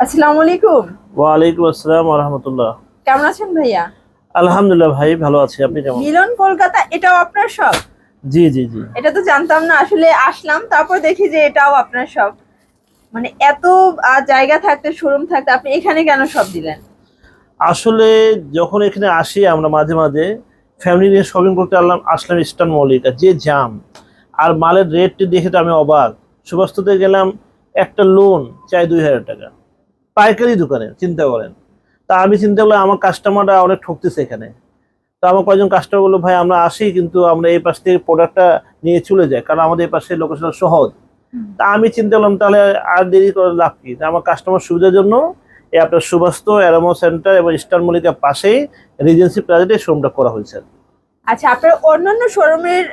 আসসালামু আলাইকুম ওয়ালাইকুম আসসালাম রহমতুল্লাহ। কেমন আছেন ভাইয়া? আলহামদুলিল্লাহ ভাই ভালো আছি। আপনি কেমন? মিলন কলকাতা এটাও আপনার সব জি জি জি। এটা তো জানতাম না আসলে আসলাম তারপর দেখি যে এটাও আপনার সব মানে এত জায়গা থাকতে শোরুম থাকতে আপনি এখানে কেন সব দিলেন? আসলে যখন এখানে আসি আমরা মাঝে মাঝে ফ্যামিলি নিয়ে শপিং করতে আসলাম আসলাম ইস্টার্ন মলিকা যে জাম আর মালের রেটটি দেখে তো আমি অবাক। সুবাস্ততে গেলাম একটা লোন চাই দুই হাজার টাকা। পাইকারি দোকানে চিন্তা করেন। তা আমি চিন্তা করলাম আমার কাস্টমাররা অনেক ঠকতেছে এখানে। তো আমার কয়েকজন কাস্টমার বলল ভাই আমরা আসি কিন্তু আমরা এই পাশ থেকে প্রোডাক্টটা নিয়ে চলে যাই কারণ আমাদের এই পাশে লোকেশন সহজ। তা আমি চিন্তা করলাম তাহলে আর দেরি করে লাভ কি? আমার কাস্টমার সুবিধার জন্য এই আপনার সুবাস্ত অ্যারোমো সেন্টার এবং স্টার মলিকার পাশেই রিজেন্সি প্লাজাতে শোরুমটা করা হয়েছে। আচ্ছা আপনার অন্যান্য শোরুমের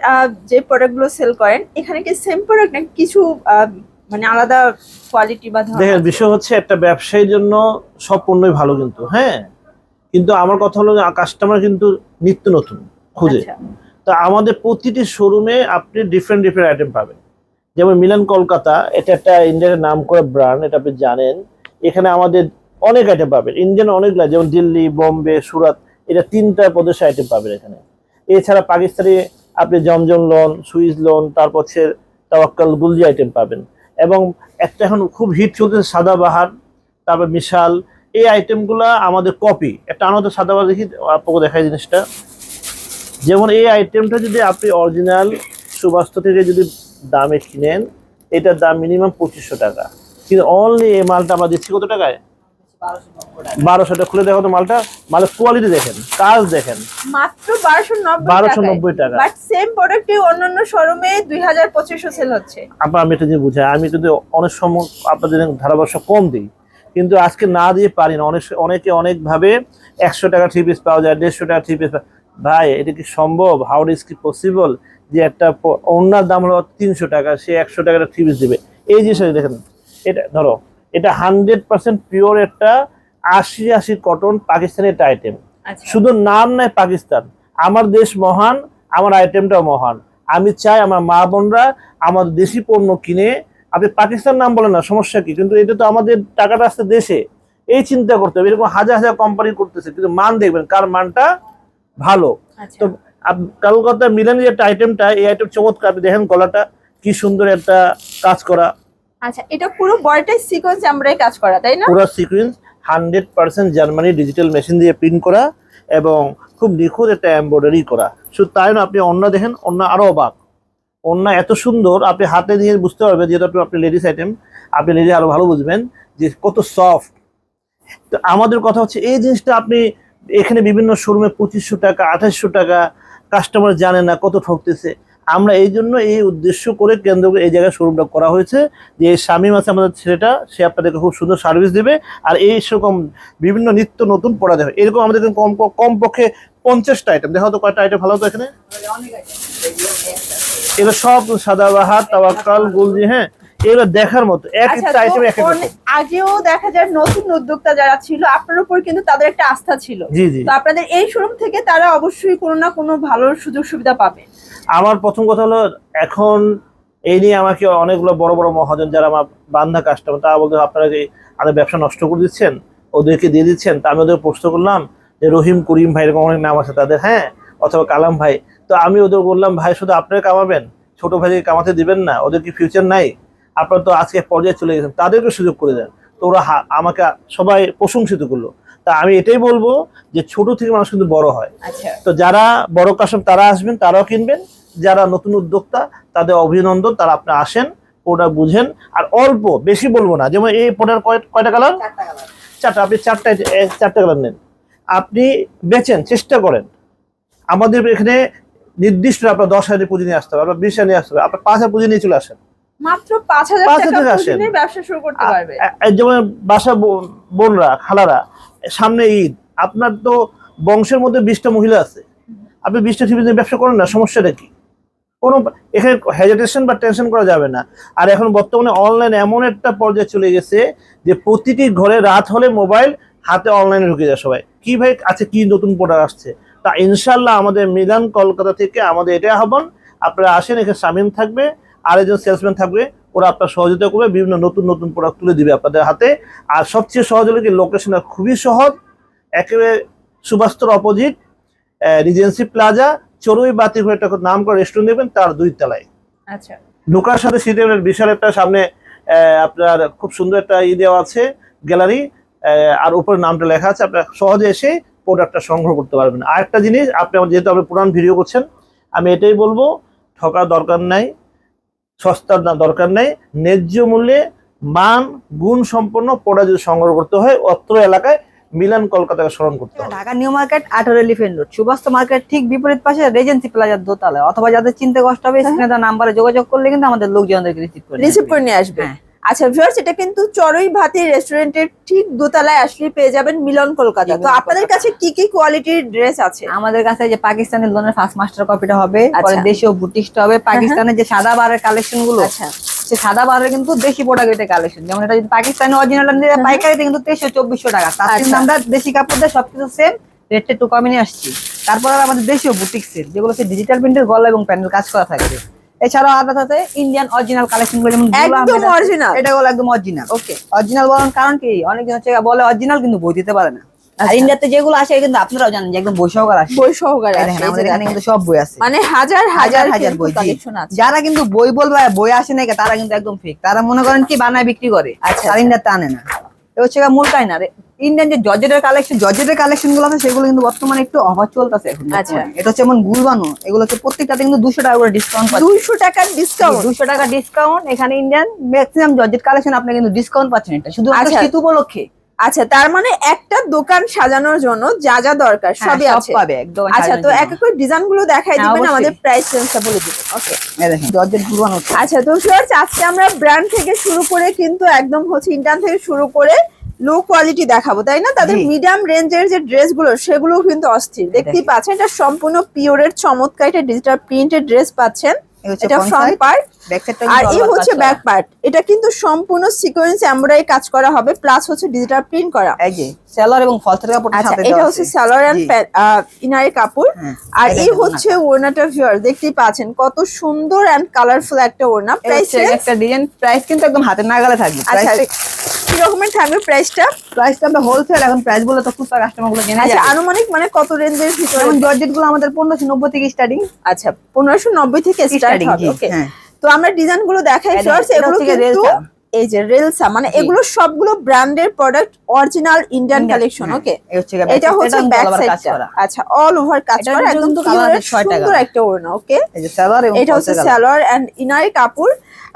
যে প্রোডাক্টগুলো সেল করেন এখানে কি সেম প্রোডাক্ট নাকি কিছু মানে আলাদা কোয়ালিটি বা দেখেন বিষয় হচ্ছে একটা ব্যবসায়ীর জন্য সব পণ্যই ভালো কিন্তু হ্যাঁ? কিন্তু আমার কথা হলো কাস্টমার কিন্তু নিত্য নতুন খুঁজে। আচ্ছা, তো আমাদের প্রতিটি শোরুমে আপনি ডিফারেন্ট ডিফারেন্ট আইটেম পাবেন। যেমন মিলান কলকাতা এটা একটা ইন্ডিয়ার নাম করা ব্র্যান্ড এটা আপনি জানেন। এখানে আমাদের অনেক আইটেম পাবেন ইন্ডিয়ান অনেকগুলো যেমন দিল্লি বোম্বে সুরাত এটা তিনটা প্রদেশে আইটেম পাবেন এখানে। এছাড়া পাকিস্তানি আপনি জমজম লোন সুইস লোন তারপর হচ্ছে তাওয়াক্কাল গুলজি আইটেম পাবেন। এবং একটা এখন খুব হিট চলতেছে সাদাবাহার, তারপর মিশাল, এই আইটেমগুলা আমাদের কপি একটা আনন্দ সাদা বাহার দেখি, আপনাকে দেখাই জিনিসটা। যেমন এই আইটেমটা যদি আপনি অরিজিনাল সুবাস্ত থেকে যদি দামে কিনেন, এটার দাম মিনিমাম পঁচিশশো টাকা। কিন্তু অনলি এই মালটা আমরা দিচ্ছি কত টাকায়? বারোশো টাকা খুলে দেখো তো মালটা। মালের কোয়ালিটি দেখেন কাজ দেখেন। মাত্র বারোশো নব্বই বারোশো নব্বই টাকা। বাট সেম প্রোডাক্টই অন্যান্য শোরুমে দুই হাজার পঁচিশশো সেল হচ্ছে। আপনার আমি এটা যে বুঝাই আমি কিন্তু অনেক সময় আপনাদের ধারাভাষ্য কম দিই কিন্তু আজকে না দিয়ে পারি না। অনেক অনেকে অনেকভাবে একশো টাকা থ্রি পিস পাওয়া যায় দেড়শো টাকা থ্রি পিস ভাই এটা কি সম্ভব? হাউ ইজ কি পসিবল যে একটা ওড়নার দাম হলো তিনশো টাকা সে একশো টাকাটা থ্রি পিস দেবে? এই জিনিসটা দেখেন। এটা ধরো এটা হান্ড্রেড পার্সেন্ট পিওর একটা আশি আশি কটন পাকিস্তানের একটা আইটেম আচ্ছা। শুধু নাম নাই পাকিস্তান। আমার দেশ মহান আমার আইটেমটাও মহান। আমি চাই আমার মা বোনরা আমার দেশি পণ্য কিনে আপনি পাকিস্তান নাম বলেন না সমস্যা কি? কিন্তু এটা তো আমাদের টাকাটা আসছে দেশে। এই চিন্তা করতে হবে এরকম হাজার হাজার কোম্পানি করতেছে কিন্তু মান দেখবেন কার মানটা ভালো। আচ্ছা। তো কলকাতা মিলানি যে একটা আইটেমটা এই আইটেম চমৎকার আপনি দেখেন গলাটা কি সুন্দর একটা কাজ করা। আচ্ছা এটা পুরো বডিটাই সিকোয়েন্স আমরাই কাজ করা তাই না? পুরো sequence hundred percent Germany digital machine দিয়ে প্রিন্ট করা এবং খুব নিখুঁত একটা এমব্রয়ডারি করা। শুধু তাই না আপনি অন্য দেখেন, অন্য আরও অবাক। অন্য এত সুন্দর, আপনি হাতে নিয়ে বুঝতে পারবেন, যেহেতু আপনি- আপনি লেডিস আইটেম আপনি লেডি আরও ভালো বুঝবেন যে কত সফট তো আমাদের কথা হচ্ছে, এই জিনিসটা আপনি এখানে বিভিন্ন শোরুমে পঁচিশশো টাকা, আঠাশশো টাকা কাস্টমার জানে না কত ঠকতেছে। আমরা এই জন্য এই উদ্দেশ্য করে কেন্দ্র করে এই জায়গায় শোরুমটা করা হয়েছে। যে এই স্বামী আছে আমাদের ছেলেটা সে আপনাদেরকে খুব সুন্দর সার্ভিস দেবে। আর এই সেরকম বিভিন্ন নিত্য নতুন পড়া দেবে। এরকম আমাদের কম কম পক্ষে পঞ্চাশটা আইটেম দেখো তো কয়টা আইটেম ভালো তো এখানে? এগুলো সব সাদাবাহার তাওয়াক্কাল গুলজি হ্যাঁ? এগুলো দেখার মতো। এক আচ্ছা একটা আইটেম এক এক আগেও দেখা যায় নতুন উদ্যোক্তা যারা ছিল আপনার উপর কিন্তু তাদের একটা আস্থা ছিল। জি জি। তো আপনাদের এই শোরুম থেকে তারা অবশ্যই কোনো না কোনো ভালো সুযোগ সুবিধা পাবে। আমার প্রথম কথা হলো এখন এই নিয়ে আমাকে অনেকগুলো বড় বড় মহাজন যারা আমার বান্ধা কাস্টমার তারা বলতে আপনারা যে আমাদের ব্যবসা নষ্ট করে দিচ্ছেন ওদেরকে দিয়ে দিচ্ছেন? তা আমি ওদের প্রশ্ন করলাম যে রহিম করিম ভাই এরকম অনেক নাম আছে তাদের হ্যাঁ? অথবা কালাম ভাই। তো আমি ওদের বললাম ভাই শুধু আপনারা কামাবেন ছোট ভাইকে কামাতে দিবেন না ওদের কি ফিউচার নাই? আপনারা তো আজকে পর্যায়ে চলে গেছেন তাদেরকে সুযোগ করে দেন। তো ওরা আমাকে সবাই প্রশংসিত করল। তা আমি এটাই বলব যে ছোট থেকে মানুষ কিন্তু বড় হয়। আচ্ছা। তো যারা বড় কাস্টমার তারা আসবেন তারাও কিনবেন। যারা নতুন উদ্যোক্তা তাদের অভিনন্দন তারা আপনি আসেন ওটা বুঝেন আর অল্প বেশি বলব না। যেমন এই প্রোডাক্ট কয়টা কালার চারটা আপনি চারটা চারটা কালার নেন। আপনি বেচেন চেষ্টা করেন। আমাদের এখানে নির্দিষ্ট আপনার দশ হাজার পুঁজি নিয়ে আসতে হবে আপনার বিশ হাজার নিয়ে আসতে হবে আপনার পাঁচ হাজার পুঁজি নিয়ে চলে আসেন। মাত্র পাঁচ হাজার আসেন। ব্যবসা শুরু করতে পারবে। যেমন বাসা বোন- বোনরা খালারা সামনে ঈদ আপনার তো বংশের মধ্যে বিশটা মহিলা আছে। আপনি বিশটা টিভি ব্যবসা করেন না সমস্যাটা কি? কোনো এখানে হেজিটেশন বা টেনশন করা যাবে না। আর এখন বর্তমানে অনলাইন এমন একটা পর্যায়ে চলে গেছে যে প্রতিটি ঘরে রাত হলে মোবাইল হাতে অনলাইনে ঢুকে যায় সবাই। কি ভাই আছে কি নতুন প্রোডাক্ট আসছে? তা ইনশাল্লাহ আমাদের মিলান কলকাতা থেকে আমাদের এটা আহ্বান। আপনারা আসেন, এখানে সামিন থাকবে আর একজন সেলসম্যান থাকবে, ওরা আপনার সহযোগিতা করবে, বিভিন্ন নতুন নতুন প্রোডাক্ট তুলে দিবে আপনাদের হাতে। আর সবচেয়ে সহজ হলো কি লোকেশনটা খুবই সহজ, একেবারে সুবাস্তর অপোজিট রিজেন্সি প্লাজা চড়ুই বাতি হয়ে একটা নাম করে রেস্টুরেন্ট দেখবেন তার দুই তলায়। আচ্ছা। ঢোকার সাথে সিটের বিশাল একটা সামনে আপনার খুব সুন্দর একটা ই দেওয়া আছে গ্যালারি আর উপরে নামটা লেখা আছে আপনার সহজে এসে প্রোডাক্টটা সংগ্রহ করতে পারবেন। আর একটা জিনিস আপনি আমার যেহেতু আপনি পুরান ভিডিও করছেন আমি এটাই বলব ঠকার দরকার নাই সস্তার দরকার নাই ন্যায্য মূল্যে মান গুণ সম্পন্ন প্রোডাক্ট যদি সংগ্রহ করতে হয় অত্র এলাকায় মিলান কলকাতাকে স্মরণ করতে হবে। ঢাকা নিউ মার্কেট আঠারো এলিফেন্ট রোড। সুবাস্ত মার্কেট ঠিক বিপরীত পাশে রেজেন্সি প্লাজার দোতলায়। অথবা যাদের চিনতে কষ্ট হবে স্ক্রিনে দেওয়া নাম্বারে যোগাযোগ করলে কিন্তু আমাদের লোকজনদেরকে রিসিভ করে রিসিভ করে নিয়ে আসবে। হ্যাঁ। আচ্ছা ভিউয়ার্স এটা কিন্তু চড়ুই ভাতি রেস্টুরেন্টের ঠিক দোতলায় আসলে পেয়ে যাবেন মিলন কলকাতা। তো আপনাদের কাছে কি কি কোয়ালিটির ড্রেস আছে? আমাদের কাছে যে পাকিস্তানের লোনের ফার্স্ট মাস্টার কপিটা হবে পরে আচ্ছা। দেশীয় বুটিক্সটা হবে। পাকিস্তানের যে সাদা বারের কালেকশনগুলো আচ্ছা। সে সাদা বারের কিন্তু দেশি প্রোডাক্টের কালেকশন যেমন এটা যদি পাকিস্তানি অরিজিনাল পাইকারিতে কিন্তু তেইশশো চব্বিশশো টাকা। তার আচ্ছা। আমরা দেশি কাপড় দিয়ে সবকিছু সেম রেটটা একটু কমে নিয়ে আসছি। তারপর আমাদের দেশীয় বুটিক্সের যেগুলো হচ্ছে ডিজিটাল প্রিন্টের গলা এবং প্যান্ডেল কাজ করা থাকবে এছাড়াও আলাদা আছে ইন্ডিয়ান অরিজিনাল কালেকশনগুলো যেমন একদম আহমেদ এটা হলো একদম অরিজিনাল ওকে অরিজিনাল বলার কারণ কি? অনেকজন হচ্ছে বলে অরিজিনাল কিন্তু বই দিতে পারে না। আর আচ্ছা। ইন্ডিয়াতে যেগুলো আসে কিন্তু আপনারাও জানেন যে একদম বই সহকার আসে বই সহকারে আসে, আমাদের এখানে কিন্তু সব বই আছে। মানে হাজার হাজার হাজার বই কালেকশন আছে। যারা কিন্তু বই বলবে বই আসে না তারা কিন্তু একদম ফেক তারা মনে করেন কি বানায় বিক্রি করে। আচ্ছা, আর ইন্ডিয়াতে আনে না। এ হচ্ছে মূল কাহিনী। না ইন্ডিয়ান যে জর্জেটের কালেকশন জর্জেটের কালেকশনগুলো আছে সেগুলো কিন্তু বর্তমানে একটু অফার চলতেছে এখন আচ্ছা। এটা হচ্ছে যেমন গুলবানো এগুলো হচ্ছে প্রত্যেকটাতে কিন্তু দুশো টাকা করে ডিসকাউন্ট পাচ্ছে। দুইশো টাকার ডিসকাউন্ট দুশো টাকা ডিসকাউন্ট এখানে ইন্ডিয়ান ম্যাক্সিমাম জর্জেট কালেকশন আপনি কিন্তু ডিসকাউন্ট পাচ্ছেন এটা। শুধু আচ্ছা। শীত উপলক্ষে। আচ্ছা তার মানে একটা দোকান সাজানোর জন্য যা যা দরকার হ্যাঁ, সবই আছে। পাবে একদম আচ্ছা তো এক এক করে ডিজাইনগুলো দেখাই হ্যাঁ, দিবেন আমাদের প্রাইস রেঞ্জটা বলে দিবেন। ওকে দেখেন জর্জেট আচ্ছা তো ফ্রেন্ডস আজকে আমরা ব্র্যান্ড থেকে শুরু করে কিন্তু একদম হচ্ছে ইন্টার্ন থেকে শুরু করে লো কোয়ালিটি দেখাবো তাই না? তাদের মিডিয়াম রেঞ্জের যে ড্রেসগুলো সেগুলো কিন্তু অস্থির। দেখতেই পাচ্ছেন এটা সম্পূর্ণ পিওরের চমৎকার এটা ডিজিটাল প্রিন্টেড ড্রেস পাচ্ছেন। এটা ফ্রন্ট পার্ট আর এই হচ্ছে ব্যাক পার্ট এটা কিন্তু সম্পূর্ণ সিকোয়েন্স এমব্রয়ডারি কাজ করা হবে প্লাস হচ্ছে ডিজিটাল প্রিন্ট করা। এই যে সেলার এবং ফলসের আচ্ছা সাথে এটা হচ্ছে। সালোয়ার এন্ড কাপড়। হ্যাঁ, আর এই হচ্ছে ওড়নাটা ভিউয়ার দেখতেই পাচ্ছেন কত সুন্দর এন্ড কালারফুল একটা ওড়না। প্রাইস একটা ডিজাইন প্রাইস কিন্তু একদম হাতের নাগালে থাকবে। আচ্ছা রকমের থাকবে প্রাইসটা প্রাইসটা আমরা হোলসেল এখন প্রাইস বলে তো খুচরা কাস্টমারগুলো জেনে আচ্ছা যায়। আনুমানিক মানে কত রেঞ্জের ভিতরে? যেমন জর্জেটগুলো আমাদের পনেরোশো নব্বই থেকে স্টার্টিং আচ্ছা পনেরোশো নব্বই থেকে স্টার্টিং ওকে হ্যাঁ। তো আমরা ডিজাইনগুলো দেখাই ফার্স্ট এগুলো হচ্ছে গিয়ে কিন্তু এই যে রেলসা মানে। এগুলো সবগুলো ব্র্যান্ডের প্রোডাক্ট অরিজিনাল ইন্ডিয়ান কালেকশন হ্যাঁ, ওকে এটা হচ্ছে ব্যাক সাইডটা। আচ্ছা অল ওভার কাজ করা একদম pure colour আছে ছয়টা সুন্দর একটা ওড়না ওকে এই যে সালোয়ার এটা হচ্ছে। সালোয়ার এন্ড ইনারি কাপড়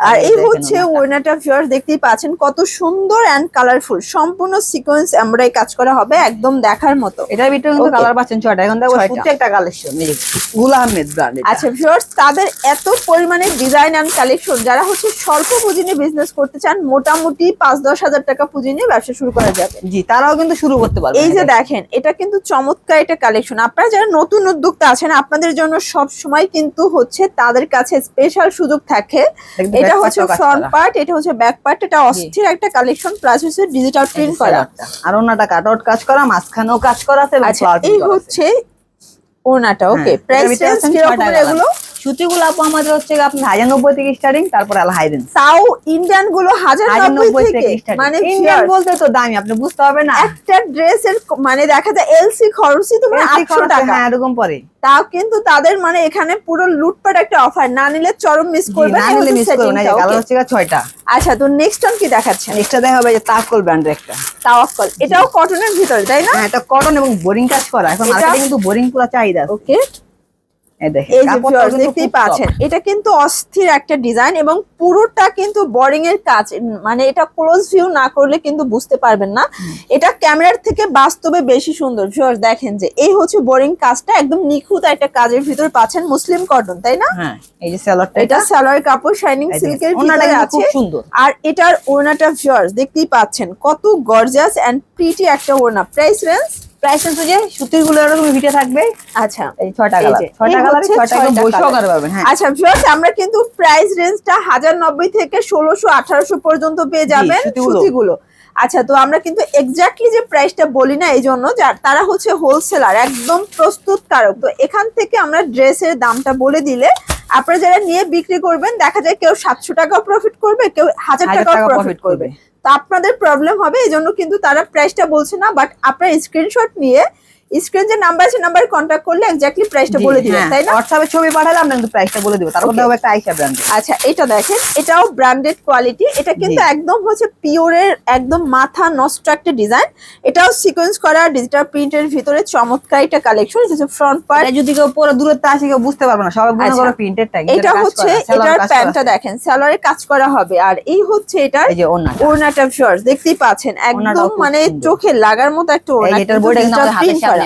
আর এই হচ্ছে ওড়নাটা। ভিউয়ার দেখতেই পাচ্ছেন কত সুন্দর এন্ড কালারফুল সম্পূর্ণ সিকোয়েন্স এমব্রয়ডারি কাজ করা হবে একদম দেখার মতো। এটার ভিতরে কিন্তু কালার পাচ্ছেন ছয়টা এখন দেখো। প্রত্যেকটা কালেকশন গুল আহমেদ ব্র্যান্ড আচ্ছা ভিউয়ার্স তাদের এত পরিমাণে ডিজাইন এন্ড কালেকশন যারা হচ্ছে স্বল্প পুঁজি নিয়ে বিজনেস করতে চান মোটামুটি পাঁচ দশ হাজার টাকা পুঁজি নিয়ে ব্যবসা শুরু করা যাবে। জি তারাও কিন্তু শুরু করতে পারবে এই যে দেখেন এটা কিন্তু চমৎকার একটা কালেকশন আপনারা যারা নতুন উদ্যোক্তা আছেন আপনাদের জন্য সব সময় কিন্তু হচ্ছে তাদের কাছে স্পেশাল সুযোগ থাকে। এটা হচ্ছে ফ্রন্ট পার্ট এটা হচ্ছে ব্যাক পার্ট এটা অস্থির একটা কালেকশন প্লাস হচ্ছে ডিজিটাল প্রিন্ট করা। আর ওনাটা কাট আউট কাজ করা মাঝখানেও কাজ করা আছে আচ্ছা এই। হচ্ছে ওনাটা ওকে প্রাইস আছেন কীরকম এগুলো? সুতিগুলো আপু আমাদের হচ্ছে গিয়ে আপনার হাজার নব্বই থেকে স্টার্টিং তারপরে আল হাই রেঞ্জ তাও ইন্ডিয়ানগুলো হাজার নব্বই থেকে? মানে ইন্ডিয়ান বলতে তো দামি আপনি বুঝতে হবে না। একটা ড্রেসের মানে দেখা যায় এলসি খরচই তো মানে আটশো টাকা। হ্যাঁ এরকম পরে। তাও কিন্তু তাদের মানে এখানে পুরো লুটপাট একটা অফার না নিলে চরম মিস করবে না নিলে মিস করবে না কালার হচ্ছে ছয়টা। আচ্ছা তো নেক্সট অন কি দেখাচ্ছেন? নেক্সটটা দেখা হবে যে তাকল ব্র্যান্ডের একটা। তাওয়াক্কল এটাও কটনের ভিতরে তাই না? হ্যাঁ এটা কটন এবং বোরিং কাজ করা। এখন মার্কেটে কিন্তু বোরিং পুরো চাহিদা। ওকে দেখতেই পাচ্ছেন। এটা কিন্তু অস্থির একটা ডিজাইন এবং পুরোটা কিন্তু বোরিং এর কাজ মানে এটা ক্লোজ ভিউ না করলে কিন্তু বুঝতে পারবেন না। এটা ক্যামেরার থেকে বাস্তবে বেশি সুন্দর ভিউয়ার্স দেখেন যে এই হচ্ছে বোরিং কাজটা একদম নিখুঁত একটা কাজের ভিতর পাচ্ছেন মুসলিম কটন তাই না? হ্যাঁ এই যে সালোয়ারটা এটা সালোয়ার কাপড় শাইনিং এই সিল্কের ভিতরে আছে। সুন্দর। আর এটার ওড়নাটা ভিউয়ার্স দেখতেই পাচ্ছেন কত গর্জাস এন্ড প্রিটি একটা ওড়না প্রাইস রেঞ্জ প্রাইস হচ্ছে যে সুতিরগুলো এরকম ভিটে থাকবে। আচ্ছা। এই ছয়টা এই কালার। যে, ছয়টা এই কালার হচ্ছে ছয়টা একদম ছয়টা বৈশাখ colour। পাবেন হ্যাঁ। আচ্ছা ভিউয়ার্স আমরা কিন্তু প্রাইস রেঞ্জটা হাজার নব্বই থেকে ষোলোশো আঠারোশো পর্যন্ত পেয়ে যাবেন সুতিগুলো। আচ্ছা তো আমরা কিন্তু এক্স্যাক্টলি যে প্রাইসটা বলি না এই জন্য যার তারা হচ্ছে হোলসেলার একদম প্রস্তুতকারক। তো এখান থেকে আমরা ড্রেসের দামটা বলে দিলে আপনারা যারা নিয়ে বিক্রি করবেন দেখা যায় কেউ সাতশো টাকা প্রফিট করবে কেউ হাজার হাজার টাকা টাকা প্রফিট করবে। তো আপনাদের প্রবলেম হবে এই জন্য কিন্তু তারা প্রাইসটা বলছে না বাট আপনার স্ক্রিনশট নিয়ে স্ক্রিন যে নাম্বার আছে নাম্বারে কন্ট্যাক্ট করলে এক্স্যাক্টলি প্রাইসটা বলে দিবেন তাই না? হোয়াটসঅ্যাপে ছবি পাঠালে আমরা কিন্তু প্রাইসটা বলে দিব তারপর. দেবো একটা আইসা ব্র্যান্ড আচ্ছা এটা দেখেন এটাও ব্র্যান্ডেড কোয়ালিটি এটা কিন্তু একদম হচ্ছে পিওরের একদম মাথা নষ্ট একটা ডিজাইন এটাও সিকোয়েন্স করা ডিজিটাল প্রিন্টের ভিতরে চমৎকার একটা কালেকশন এটা হচ্ছে ফ্রন্ট পার্ট যদি কেউ পুরো দূরত্ব আসে কেউ বুঝতে পারবে না সবাই মনে। করো প্রিন্টেড ট্যাগ এটা হচ্ছে এটার প্যান্টটা দেখেন স্যালোয়ারে কাজ করা হবে আর এই হচ্ছে এটার এই যে ওড়নাটা। শর্টস দেখতেই পাচ্ছেন একদম মানে চোখে লাগার মতো একটা ওড়না এটার বইটা কিন্তু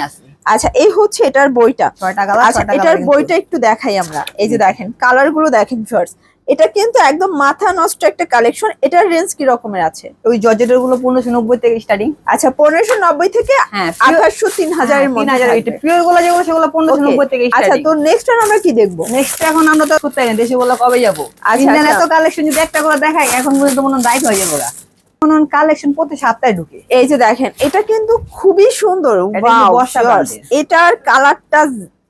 আছে। আচ্ছা এই হচ্ছে এটার বইটা। আচ্ছা এটার বইটা একটু দেখাই আমরা। এই যে দেখেন কালারগুলো দেখেন এটা কিন্তু একদম মাথা নষ্ট একটা কালেকশন এটার রেঞ্জ কি রকমের আছে? ওই জর্জেটেরগুলো পনেরোশো নব্বই থেকে স্টার্টিং আচ্ছা পনেরোশো নব্বই থেকে হ্যাঁ আঠাশশো তিন হাজারের মধ্যে থাকবে। পিওরগুলো যেগুলো সেগুলো পনেরোশো নব্বই থেকে আচ্ছা তো নেক্সট আমরা কি দেখব? নেক্সট এখন আমরা তো করতে দেশে বলে কবে যাব? আচ্ছা, আচ্ছা। এত কালেকশন যদি একটা করে দেখাই এখন পর্যন্ত মনে রাইট হয়ে যাব কালেকশন প্রতি সপ্তাহে ঢুকে এই যে দেখেন এটা কিন্তু খুবই সুন্দর। এটার কালারটা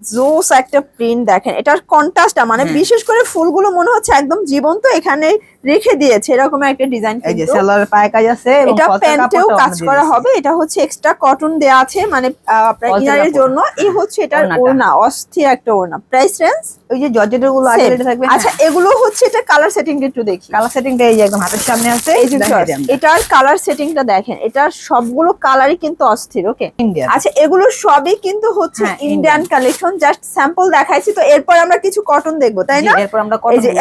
জোস একটা প্রিন্ট দেখেন এটার কন্ট্রাস্টটা মানে হ্যাঁ। বিশেষ করে ফুলগুলো মনে হচ্ছে একদম জীবন্ত এখানে রেখে দিয়েছে এরকম একটা ডিজাইন এই যে সেলারের পায়ে কাজ আছে এটা প্যান্টেও কাজ করা হবে এটা হচ্ছে এক্সট্রা কটন দেয়া আছে মানে আপনার ইনারের জন্য। এই হচ্ছে এটার ওড়না অস্থির একটা ওড়না। প্রাইস রেঞ্জ ওই যে জর্জেটেরগুলো আগে রেডি থাকবে আচ্ছা এগুলো হচ্ছে এটা কালার সেটিং একটু দেখি। কালার সেটিংটা এই যে একদম হাতের সামনে আছে এই যে এটার কালার সেটিংটা দেখেন এটার সবগুলো কালারই কিন্তু অস্থির ওকে আচ্ছা এগুলো সবই কিন্তু হচ্ছে হ্যাঁ, ইন্ডিয়ান কালেকশন জাস্ট স্যাম্পল দেখাইছি তো এরপর আমরা কিছু কটন দেখব তাই না? এরপর আমরা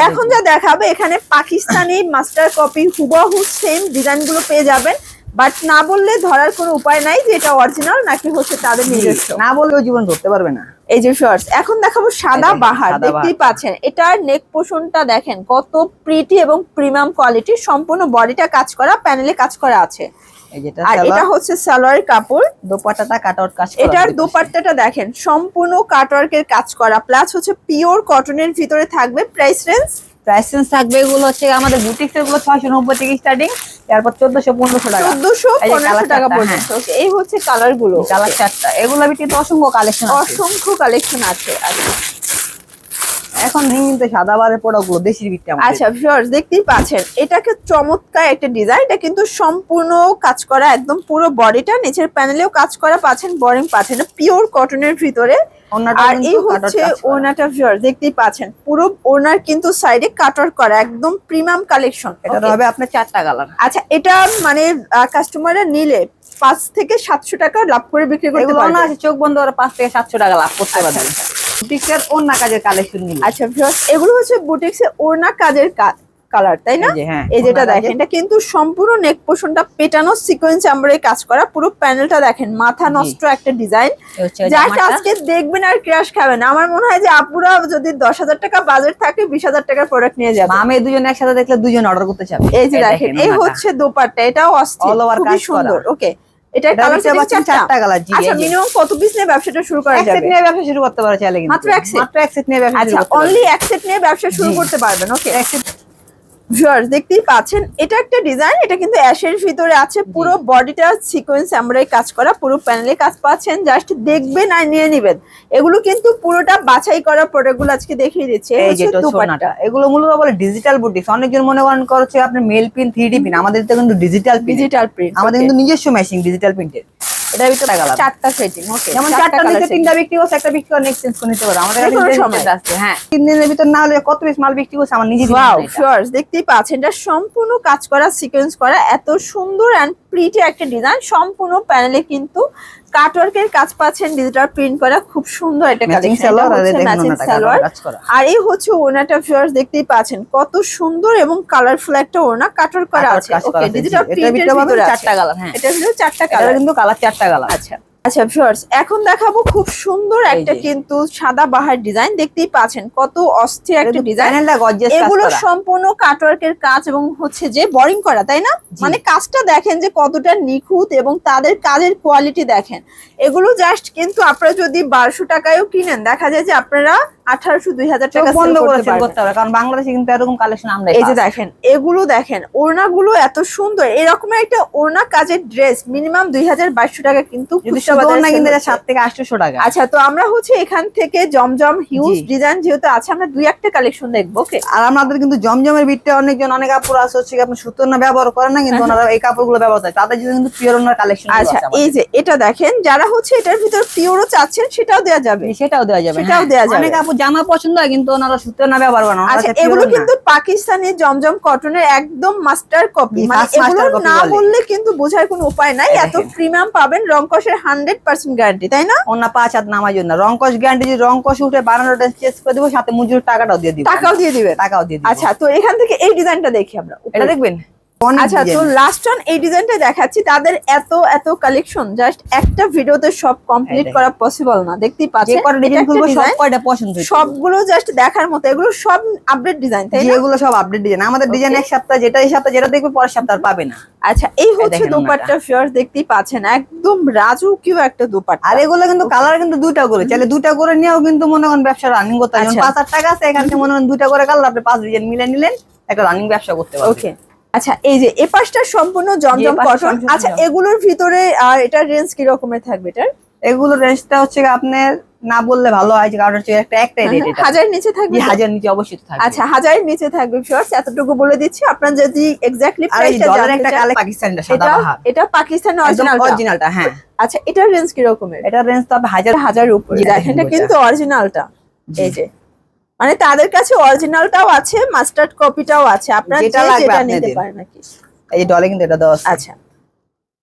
এখন যা দেখাবে এখানে পাকিস্তানি মাস্টার কপি হুবাহু সেম ডিজাইনগুলো পেয়ে যাবেন বাট না বললে ধরার কোনো উপায় নাই যে এটা অরিজিনাল নাকি হচ্ছে তাদের নিজস্ব। না বললেও জীবন ধরতে পারবে না। এই যে শর্টস এখন দেখাবো সাদা বাহার দেখতেই পাচ্ছেন এটার নেক পোষণটা দেখেন কত প্রিটি এবং প্রিমিয়াম কোয়ালিটির সম্পূর্ণ বডিটা কাজ করা প্যানেলে কাজ করা আছে। আর এটা হচ্ছে সালোয়ারের কাপড়। দোপাট্টাটা কাজ করা এটার দোপাট্টাটা দেখেন সম্পূর্ণ কাটওয়ার্কের কাজ করা প্লাস হচ্ছে পিওর কটনের ভিতরে থাকবে প্রাইস রেঞ্জ প্রাইস থাকবে এগুলো হচ্ছে আমাদের বুটিক্স এগুলো ছয়শো নব্বই থেকে স্টার্টিং তারপর চোদ্দশো পনেরোশো টাকা। চোদ্দশো পনেরোশো টাকা পর্যন্ত এই হচ্ছে কালারগুলো। কালার চারটা এগুলো কিন্তু অসংখ্য কালেকশন অসংখ্য কালেকশন আছে। আচ্ছা এখন কিন্তু সাদা বারের প্রোডাক্টগুলো দেশি ভিত্তি আচ্ছা ভিউয়ার্স দেখতেই পাচ্ছেন। এটাকে চমৎকার একটা ডিজাইন এটা কিন্তু সম্পূর্ণ কাজ করা একদম পুরো বডিটা নিচের প্যানেলেও কাজ করা পাচ্ছেন বোরিং পাচ্ছেন পিওর কটনের ভিতরে। আর এই হচ্ছে ওনাটা ভিউয়ার্স দেখতেই পাচ্ছেন পুরো ওনার কিন্তু সাইডে কাটওয়ার করা একদম প্রিমিয়াম কালেকশন এটা হবে আপনার চারটা কালার আচ্ছা এটা মানে কাস্টমাররা নিলে পাঁচ থেকে সাতশো টাকা লাভ করে বিক্রি করতে পারবে। চোখ বন্ধ করে পাঁচ থেকে সাতশো টাকা লাভ করতে আচ্ছা, পারবেন বুটিক্স এর অন্য কাজের কালেকশন আচ্ছা ভিউয়ার্স এগুলো হচ্ছে বুটিক্সে ওড়না কাজের কালার তাই না? এই হ্যাঁ, যেটা দেখেন এটা কিন্তু সম্পূর্ণ নেক পোর্শনটা পেটানো সিকোয়েন্স আমরাই কাজ করা পুরো প্যানেলটা দেখেন মাথা নষ্ট একটা ডিজাইন ওই আজকে দেখবেন আর ক্রাশ খাবেন আমার মনে হয় যে আপুরা যদি দশ হাজার টাকা বাজেট থাকে বিশ হাজার টাকার প্রোডাক্ট নিয়ে যাবে। মামে দুজন একসাথে দেখলে দুজন অর্ডার করতে চাবে। এই যে দেখেন এই হচ্ছে দোপাট্টা এটাও অস্থির খুবই কাজ করা। সুন্দর ওকে এটা কালার পাচ্ছেন চারটা। কালার জি আচ্ছা মিনিমাম কত পিস নিয়ে ব্যবসাটা শুরু করা এক নিয়ে ব্যবসা শুরু করতে পারে চাইলে কিন্তু। মাত্র এক set? মাত্র এক সেট নিয়ে ব্যবসা আচ্ছা শুরু করতে অনলি এক সেট নিয়ে ব্যবসা শুরু করতে পারবেন ওকে এক ভিউয়ার্স দেখতেই পাচ্ছেন এটা একটা ডিজাইন এটা কিন্তু অ্যাশের ভিতরে আছে। পুরো বডিটা সিকোয়েন্স আমরাই কাজ করা পুরো প্যানেলে কাজ পাচ্ছেন। জাস্ট দেখবেন আর নিয়ে নেবেন। এগুলো কিন্তু পুরোটা বাছাই করা প্রোডাক্টগুলো আজকে দেখিয়ে দিচ্ছে। এই যেটা দুপাট্টা। এগুলো মূলত বলে ডিজিটাল বুটিক্স অনেকজন মনে করেন করছে আপনি male pin three D pin আমাদের তো কিন্তু ডিজিটাল ডিজিটাল প্রিন্ট আমাদের কিন্তু নিজস্ব মেশিন ডিজিটাল প্রিন্টের এটার ভিতরে কালার চারটা সেটিং ওকে যেমন চারটা নিচে তিনটা বিক্রি করছে একটা বিক্রি করে এক্সচেঞ্জ করে নিতে পারো। আমাদের কাছে সময়। আছে হ্যাঁ। তিন দিনের ভিতর না হলে কত পিস মাল বিক্রি করছে? আমার নিজে ওয়াও শিওরস দেখতেই পাচ্ছেন এটা সম্পূর্ণ কাজ করা সিকোয়েন্স করা এত সুন্দর এন্ড প্রিটি একটা ডিজাইন সম্পূর্ণ প্যানেলে কিন্তু কাটওয়ার্কের কাজ পাচ্ছেন ডিজিটাল প্রিন্ট করা। খুব সুন্দর একটা কালেকশন সালোয়ার আর দেখুন ম্যাচিং সালোয়ার। আর এই হচ্ছে ওনাটা ফিয়ার্স দেখতেই পাচ্ছেন। কত সুন্দর এবং কালারফুল একটা ওনা কাটওয়ার্ক করা আছে। ওকে ডিজিটাল প্রিন্টের ভিতরে চারটা কালার হ্যাঁ। এটা হলো চারটা কালার কিন্তু কালার চারটা কালার আচ্ছা। আচ্ছা ভিউয়ার্স এখন দেখাবো খুব সুন্দর একটা কিন্তু সাদা বাহার ডিজাইন দেখতেই পাচ্ছেন কত অস্থির একটা ডিজাইন এগুলো সম্পূর্ণ কাটওয়ার্কের কাজ এবং হচ্ছে যে বোরিং করা তাই না? মানে কাজটা দেখেন যে কতটা নিখুঁত এবং তাদের কাজের কোয়ালিটি দেখেন। এগুলো জাস্ট কিন্তু আপনারা যদি বারোশো টাকায়ও কিনেন দেখা যায় যে আপনারা আঠারোশো দুই হাজার টাকা বন্ধ করতে sell পারবেন। করতে হবে কারণ বাংলাদেশে কিন্তু এরকম কালেকশন আমরা এই যে দেখেন এগুলো দেখেন ওড়নাগুলো এত সুন্দর এরকমের একটা ওড়না কাজের ড্রেস মিনিমাম দুই হাজার বাইশশো টাকা কিন্তু যদি খুচরা শুধু বাজারে না sell কিন্তু হচ্ছে। সাত থেকে আটশো টাকা আচ্ছা তো আমরা হচ্ছে এখান থেকে জমজম হিউজ ডিজাইন যেহেতু আছে আমরা দুই একটা কালেকশন দেখব আর আমাদের কিন্তু জমজমের বিটটা অনেকজন অনেক কাপড় আছে হচ্ছে আপনি সুতোর না ব্যবহার করেন না কিন্তু ওনারা এই কাপড়গুলো ব্যবহার করে তাদের জন্য কিন্তু পিওর ওনার কালেকশন আচ্ছা এই যে এটা দেখেন যারা হচ্ছে এটার ভিতর পিওরও চাচ্ছেন সেটাও দেওয়া যাবে সেটাও দেওয়া যাবে সেটাও হ্যাঁ। দেওয়া যাবে। অনেক কাপড় জামা পছন্দ হয় কিন্তু ওনারা সুতোর না ব্যবহার করেন আচ্ছা এগুলো কিন্তু পাকিস্তানি জমজম কটনের একদম মাস্টার কপি মানে এগুলো না বললে কিন্তু বোঝার কোনো উপায় নাই এত প্রিমিয়াম পাবেন রংকশের হান্ড্রেড পার্সেন্ট গ্যারান্টি তাই না? অন্য পাঁচ হাত নামার জন্য। রংকশ গ্যারান্টি যদি রংকশ উঠে বানানোটা চেঞ্জ করে দেবো সাথে মজুর টাকাটাও দিয়ে দিব টাকাও দিয়ে দিবে টাকাও দিয়ে দিব। আচ্ছা তো এখান থেকে এই ডিজাইনটা দেখি আমরা। এটা দেখবেন? আচ্ছা তো। লাস্ট অন এই ডিজাইনটা দেখাচ্ছি। তাদের এত এত কালেকশন জাস্ট একটা ভিডিওতে সব কমপ্লিট করা পসিবল না। দেখতেই পাচ্ছেন? সবগুলো জাস্ট দেখার মতো। এগুলো সব আপডেট ডিজাইন তাই এগুলো সব আপডেট ডিজাইন আমাদের ডিজাইন এক সপ্তাহ যেটা এই সপ্তাহ যেটা দেখবে পরের সপ্তাহ পাবে না। আচ্ছা এই হচ্ছে দোপাট্টা ফিয়ার দেখতেই পাচ্ছেন। একদম রাজকীয় একটা দোপাট্টা। আর এগুলো কিন্তু কালার কিন্তু দুইটা করে। চাইলে দুইটা করে নিয়েও কিন্তু মনে করেন ব্যবসা রানিং করতে পারেন আচ্ছা। পাঁচ হাজার টাকা আছে এখান থেকে মনে করেন দুইটা করে কালার আপনি পাঁচ ডিজাইন মিলে নিলেন একটা রানিং ব্যবসা করতে পারবেন। ওকে আচ্ছা এই যে এ পাশটা সম্পূর্ণ জমজম কটন আচ্ছা এগুলোর ভিতরে আর এটার রেঞ্জ কি রকমের থাকবে এটার? এগুলো রেঞ্জটা হচ্ছে আপনার না বললে ভালো হয় কারণ হচ্ছে একটা একটাই রেট এটা। হাজার নিচে থাকবে হাজার নিচে অবশ্যই থাকবে। আচ্ছা হাজারের নিচে থাকবে ফিয়ার্স এতটুকু বলে দিচ্ছি। আপনারা যদি এক্স্যাক্টলি প্রাইসটা জানতে একটা কালে পাকিস্তানিটা সাদা এটা বাহার এটা পাকিস্তানের অরিজিনাল অরিজিনালটা হ্যাঁ। আচ্ছা এটার রেঞ্জ কি রকমের? এটা রেঞ্জ তো হাজার হাজার উপরে। এটা কিন্তু অরিজিনালটা এই যে মানে তাদের কাছে অরিজিনালটাও আছে মাস্টার্ড কপিটাও আছে। আপনারা যেটা লাগবে নিতে পারেন নাকি এই ডলিং ডলে কিন্তু এটা দেওয়া আচ্ছা।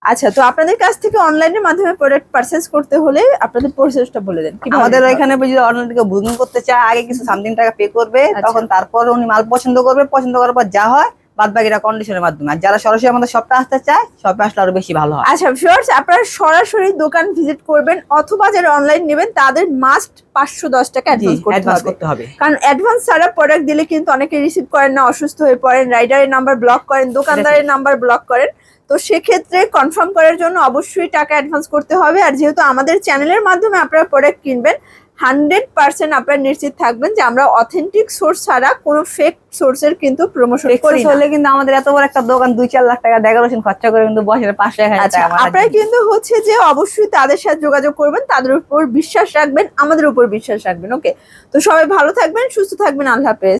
আচ্ছা তো আপনাদের কাছ থেকে অনলাইনের মাধ্যমে প্রোডাক্ট পারচেজ করতে হলে আপনাদের প্রসেসটা বলে দেন। কিন্তু আমাদের এখানে যদি অনলাইন থেকে বুকিং করতে চায় আগে কিছু সামথিং টাকা পে করবে আচ্ছা। তখন তারপর উনি মাল পছন্দ করবে পছন্দ করার পর যা হয় বাদ বাকিটা কন্ডিশনের মাধ্যমে। আর যারা সরাসরি আমাদের শপটা আসতে চায় শপে আসলে আরও বেশি ভালো হয়। আচ্ছা ভিউয়ার্স আপনারা সরাসরি দোকান ভিজিট করবেন অথবা যারা অনলাইন নেবেন তাদের মাস্ট পাঁচশো দশ টাকা অ্যাডভান্স করতে হবে। কারণ অ্যাডভান্স ছাড়া প্রোডাক্ট দিলে কিন্তু অনেকে রিসিভ করেন না অসুস্থ হয়ে পড়েন রাইডারের নাম্বার ব্লক করেন দোকানদারের নাম্বার ব্লক করেন। তো সেক্ষেত্রে কনফার্ম করার জন্য অবশ্যই টাকা অ্যাডভান্স করতে হবে। আর যেহেতু আমাদের চ্যানেলের মাধ্যমে আপনারা প্রোডাক্ট কিনবেন হান্ড্রেড পার্সেন্ট আপনারা নিশ্চিত থাকবেন যে আমরা অথেন্টিক সোর্স ছাড়া কোনো ফেক সোর্সের কিন্তু প্রমোশন করি হলে কিন্তু আমাদের এত বড় একটা দোকান দুই চার লাখ টাকা ডেকোরেশন খরচা করে কিন্তু বসে পাশে আপনার আচ্ছা টাকা আপনারা কিন্তু হচ্ছে যে অবশ্যই তাদের সাথে যোগাযোগ করবেন তাদের উপর বিশ্বাস রাখবেন আমাদের উপর বিশ্বাস রাখবেন ওকে তো সবাই ভালো থাকবেন সুস্থ থাকবেন আল্লাহ হাফেজ।